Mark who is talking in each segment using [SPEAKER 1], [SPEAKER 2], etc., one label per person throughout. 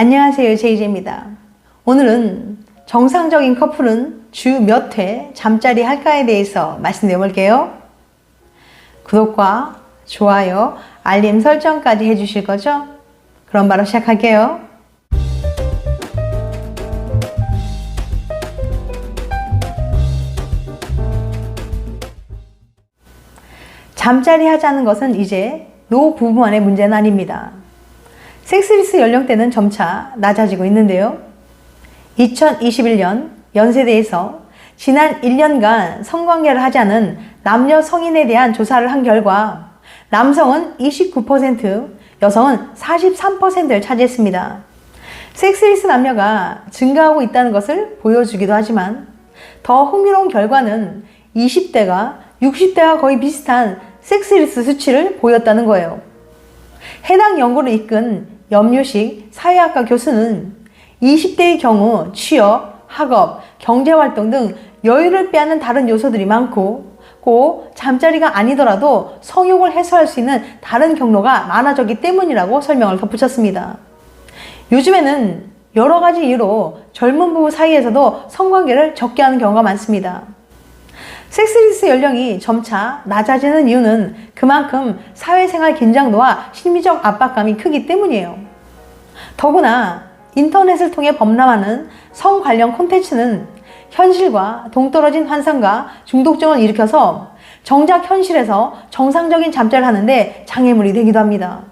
[SPEAKER 1] 안녕하세요. 제이제입니다. 오늘은 정상적인 커플은 주 몇 회 잠자리 할까에 대해서 말씀드려 볼게요. 구독과 좋아요, 알림 설정까지 해주실 거죠? 그럼 바로 시작할게요. 잠자리 하자는 것은 이제 노 부부만의 문제는 아닙니다. 섹스리스 연령대는 점차 낮아지고 있는데요. 2021년 연세대에서 지난 1년간 성관계를 하지 않은 남녀 성인에 대한 조사를 한 결과 남성은 29%, 여성은 43%를 차지했습니다. 섹스리스 남녀가 증가하고 있다는 것을 보여주기도 하지만 더 흥미로운 결과는 20대가 60대와 거의 비슷한 섹스리스 수치를 보였다는 거예요. 해당 연구를 이끈 염유식 사회학과 교수는 20대의 경우 취업, 학업, 경제활동 등 여유를 빼앗는 다른 요소들이 많고 꼭 잠자리가 아니더라도 성욕을 해소할 수 있는 다른 경로가 많아졌기 때문이라고 설명을 덧붙였습니다. 요즘에는 여러 가지 이유로 젊은 부부 사이에서도 성관계를 적게 하는 경우가 많습니다. 섹스리스 연령이 점차 낮아지는 이유는 그만큼 사회생활 긴장도와 심리적 압박감이 크기 때문이에요. 더구나 인터넷을 통해 범람하는 성 관련 콘텐츠는 현실과 동떨어진 환상과 중독증을 일으켜서 정작 현실에서 정상적인 잠자를 하는데 장애물이 되기도 합니다.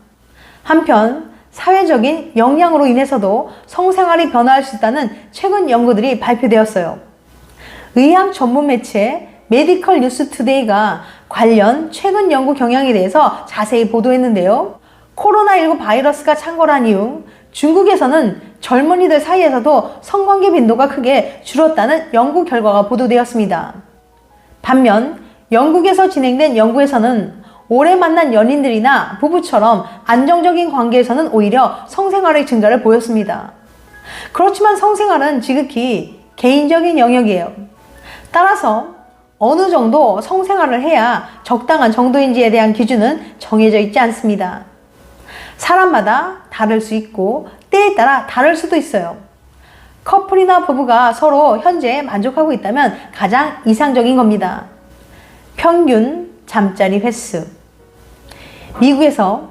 [SPEAKER 1] 한편 사회적인 영향으로 인해서도 성생활이 변화할 수 있다는 최근 연구들이 발표되었어요. 의학 전문 매체 메디컬 뉴스 투데이가 관련 최근 연구 경향에 대해서 자세히 보도했는데요. 코로나19 바이러스가 창궐한 이후 중국에서는 젊은이들 사이에서도 성관계 빈도가 크게 줄었다는 연구 결과가 보도되었습니다. 반면 영국에서 진행된 연구에서는 오래 만난 연인들이나 부부처럼 안정적인 관계에서는 오히려 성생활의 증가를 보였습니다. 그렇지만 성생활은 지극히 개인적인 영역이에요. 따라서 어느 정도 성생활을 해야 적당한 정도인지에 대한 기준은 정해져 있지 않습니다. 사람마다 다를 수 있고 때에 따라 다를 수도 있어요. 커플이나 부부가 서로 현재 만족하고 있다면 가장 이상적인 겁니다. 평균 잠자리 횟수. 미국에서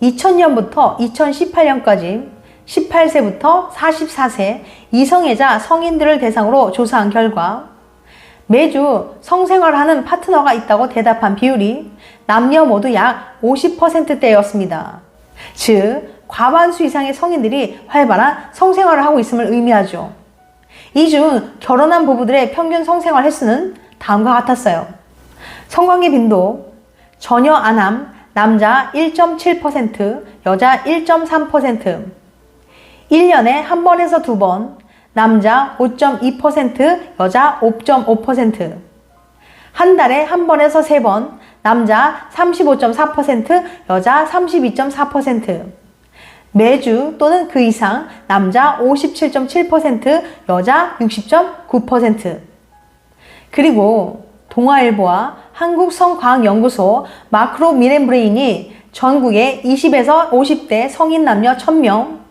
[SPEAKER 1] 2000년부터 2018년까지 18세부터 44세 이성애자 성인들을 대상으로 조사한 결과 매주 성생활을 하는 파트너가 있다고 대답한 비율이 남녀 모두 약 50%대였습니다. 즉, 과반수 이상의 성인들이 활발한 성생활을 하고 있음을 의미하죠. 이 중 결혼한 부부들의 평균 성생활 횟수는 다음과 같았어요. 성관계 빈도, 전혀 안함, 남자 1.7%, 여자 1.3%, 1년에 한 번에서 두 번, 남자 5.2%, 여자 5.5%, 한 달에 한 번에서 세 번, 남자 35.4%, 여자 32.4%, 매주 또는 그 이상, 남자 57.7%, 여자 60.9%. 그리고 동아일보와 한국성과학연구소 마크로 미렌브레인이 전국의 20에서 50대 성인 남녀 1000명,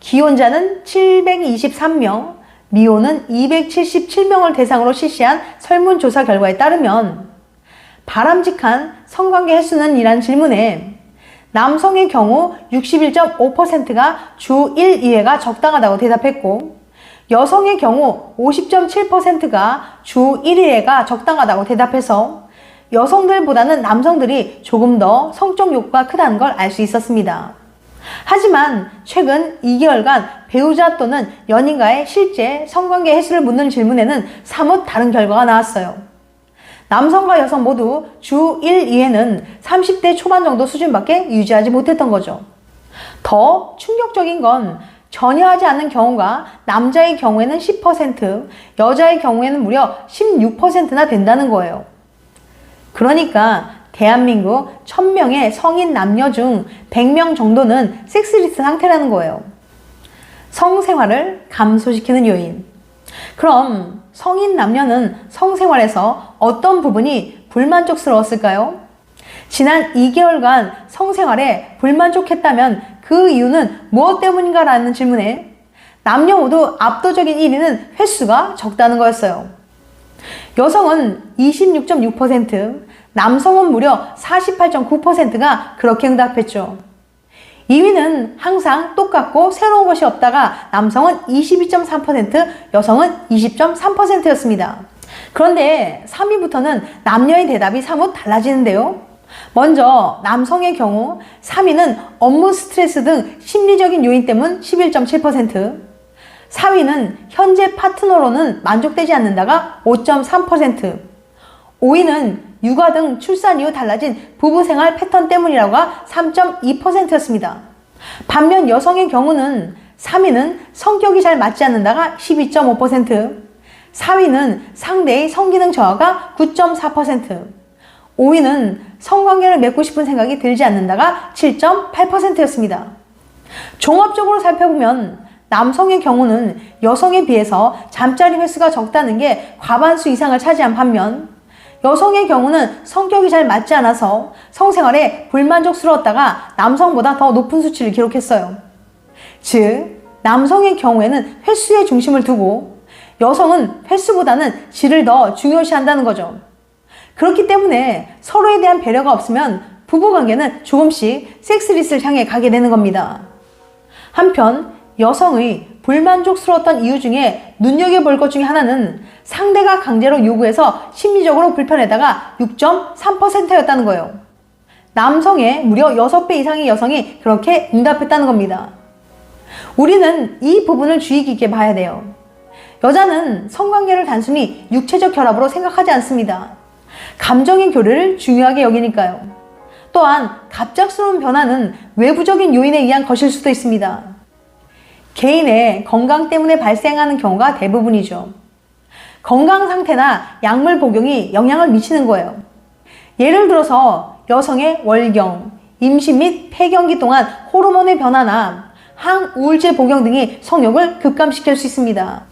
[SPEAKER 1] 기혼자는 723명, 미혼은 277명을 대상으로 실시한 설문조사 결과에 따르면 바람직한 성관계 횟수는 이란 질문에 남성의 경우 61.5%가 주 1, 2회가 적당하다고 대답했고 여성의 경우 50.7%가 주 1회가 적당하다고 대답해서 여성들보다는 남성들이 조금 더 성적 욕구가 크다는 걸 알 수 있었습니다. 하지만 최근 2개월간 배우자 또는 연인과의 실제 성관계 횟수를 묻는 질문에는 사뭇 다른 결과가 나왔어요. 남성과 여성 모두 주 1, 2회는 30대 초반 정도 수준밖에 유지하지 못했던 거죠. 더 충격적인 건 전혀 하지 않는 경우가 남자의 경우에는 10%, 여자의 경우에는 무려 16%나 된다는 거예요. 그러니까 대한민국 1000명의 성인 남녀 중 100명 정도는 섹스리스 상태라는 거예요. 성생활을 감소시키는 요인. 그럼 성인 남녀는 성생활에서 어떤 부분이 불만족스러웠을까요? 지난 2개월간 성생활에 불만족했다면 그 이유는 무엇 때문인가 라는 질문에 남녀 모두 압도적인 1위는 횟수가 적다는 거였어요. 여성은 26.6%, 남성은 무려 48.9%가 그렇게 응답했죠. 2위는 항상 똑같고 새로운 것이 없다가 남성은 22.3%, 여성은 20.3%였습니다. 그런데 3위부터는 남녀의 대답이 사뭇 달라지는데요. 먼저 남성의 경우 3위는 업무 스트레스 등 심리적인 요인 때문 11.7%, 4위는 현재 파트너로는 만족되지 않는다가 5.3%, 5위는 육아 등 출산 이후 달라진 부부 생활 패턴 때문이라고가 3.2%였습니다. 반면 여성의 경우는 3위는 성격이 잘 맞지 않는다가 12.5%, 4위는 상대의 성기능 저하가 9.4%, 5위는 성관계를 맺고 싶은 생각이 들지 않는다가 7.8%였습니다. 종합적으로 살펴보면 남성의 경우는 여성에 비해서 잠자리 횟수가 적다는 게 과반수 이상을 차지한 반면 여성의 경우는 성격이 잘 맞지 않아서 성생활에 불만족스러웠다가 남성보다 더 높은 수치를 기록했어요. 즉, 남성의 경우에는 횟수에 중심을 두고 여성은 횟수보다는 질을 더 중요시한다는 거죠. 그렇기 때문에 서로에 대한 배려가 없으면 부부관계는 조금씩 섹스리스를 향해 가게 되는 겁니다. 한편 여성의 불만족스러웠던 이유 중에 눈여겨볼 것 중에 하나는 상대가 강제로 요구해서 심리적으로 불편하다가 6.3%였다는 거예요. 남성의 무려 6배 이상의 여성이 그렇게 응답했다는 겁니다. 우리는 이 부분을 주의 깊게 봐야 돼요. 여자는 성관계를 단순히 육체적 결합으로 생각하지 않습니다. 감정의 교류를 중요하게 여기니까요. 또한 갑작스러운 변화는 외부적인 요인에 의한 것일 수도 있습니다. 개인의 건강 때문에 발생하는 경우가 대부분이죠. 건강 상태나 약물 복용이 영향을 미치는 거예요. 예를 들어서 여성의 월경, 임신 및 폐경기 동안 호르몬의 변화나 항우울제 복용 등이 성욕을 급감시킬 수 있습니다.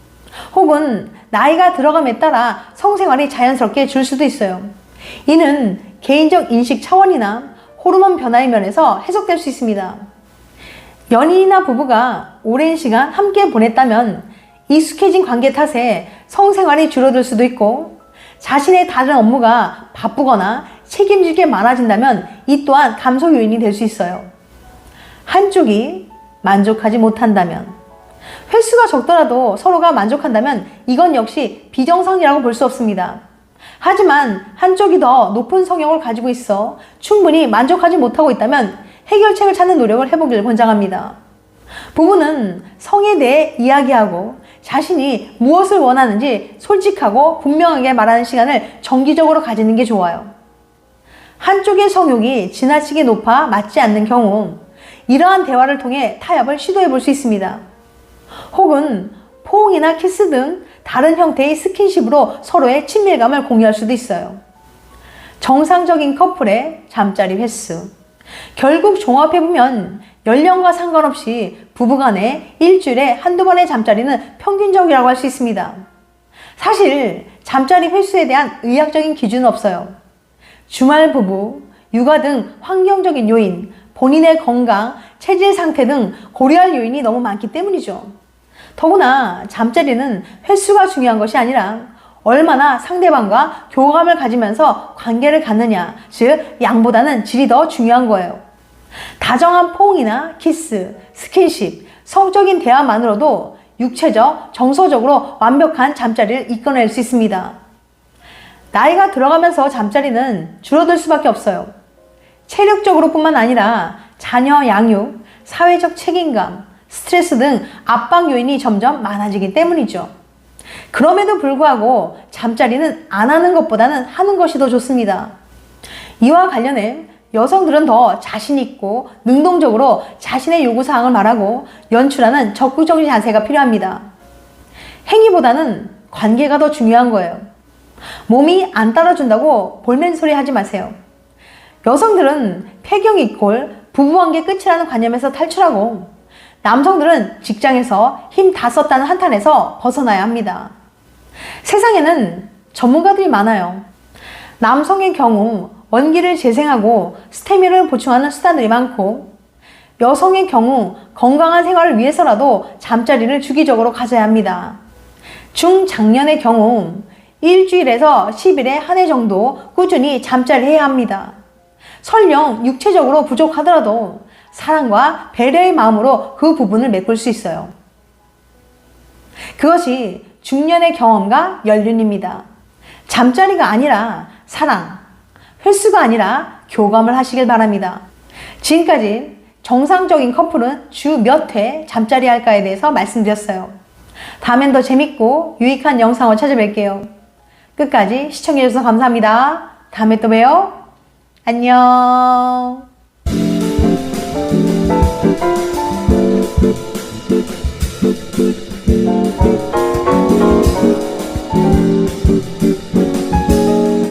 [SPEAKER 1] 혹은 나이가 들어감에 따라 성생활이 자연스럽게 줄 수도 있어요. 이는 개인적 인식 차원이나 호르몬 변화의 면에서 해석될 수 있습니다. 연인이나 부부가 오랜 시간 함께 보냈다면 익숙해진 관계 탓에 성생활이 줄어들 수도 있고 자신의 다른 업무가 바쁘거나 책임질 게 많아진다면 이 또한 감소 요인이 될 수 있어요. 한쪽이 만족하지 못한다면 횟수가 적더라도 서로가 만족한다면 이건 역시 비정상이라고 볼 수 없습니다. 하지만 한쪽이 더 높은 성욕을 가지고 있어 충분히 만족하지 못하고 있다면 해결책을 찾는 노력을 해보길 권장합니다. 부부는 성에 대해 이야기하고 자신이 무엇을 원하는지 솔직하고 분명하게 말하는 시간을 정기적으로 가지는 게 좋아요. 한쪽의 성욕이 지나치게 높아 맞지 않는 경우 이러한 대화를 통해 타협을 시도해 볼 수 있습니다. 혹은 포옹이나 키스 등 다른 형태의 스킨십으로 서로의 친밀감을 공유할 수도 있어요. 정상적인 커플의 잠자리 횟수. 결국 종합해보면 연령과 상관없이 부부간에 일주일에 한두 번의 잠자리는 평균적이라고 할 수 있습니다. 사실 잠자리 횟수에 대한 의학적인 기준은 없어요. 주말 부부, 육아 등 환경적인 요인, 본인의 건강, 체질 상태 등 고려할 요인이 너무 많기 때문이죠. 더구나 잠자리는 횟수가 중요한 것이 아니라 얼마나 상대방과 교감을 가지면서 관계를 갖느냐, 즉 양보다는 질이 더 중요한 거예요. 다정한 포옹이나 키스, 스킨십, 성적인 대화만으로도 육체적, 정서적으로 완벽한 잠자리를 이끌어낼 수 있습니다. 나이가 들어가면서 잠자리는 줄어들 수밖에 없어요. 체력적으로 뿐만 아니라 자녀 양육, 사회적 책임감, 스트레스 등 압박 요인이 점점 많아지기 때문이죠. 그럼에도 불구하고 잠자리는 안 하는 것보다는 하는 것이 더 좋습니다. 이와 관련해 여성들은 더 자신있고 능동적으로 자신의 요구사항을 말하고 연출하는 적극적인 자세가 필요합니다. 행위보다는 관계가 더 중요한 거예요. 몸이 안 따라준다고 볼멘 소리 하지 마세요. 여성들은 폐경 이꼴 부부관계 끝이라는 관념에서 탈출하고 남성들은 직장에서 힘 다 썼다는 한탄에서 벗어나야 합니다. 세상에는 전문가들이 많아요. 남성의 경우 원기를 재생하고 스태미를 보충하는 수단들이 많고 여성의 경우 건강한 생활을 위해서라도 잠자리를 주기적으로 가져야 합니다. 중장년의 경우 일주일에서 10일에 한회 정도 꾸준히 잠자리 해야 합니다. 설령 육체적으로 부족하더라도 사랑과 배려의 마음으로 그 부분을 메꿀 수 있어요. 그것이 중년의 경험과 연륜입니다. 잠자리가 아니라 사랑, 횟수가 아니라 교감을 하시길 바랍니다. 지금까지 정상적인 커플은 주 몇 회 잠자리 할까에 대해서 말씀드렸어요. 다음엔 더 재밌고 유익한 영상을 찾아뵐게요. 끝까지 시청해주셔서 감사합니다. 다음에 또 봬요. 안녕. Thank you.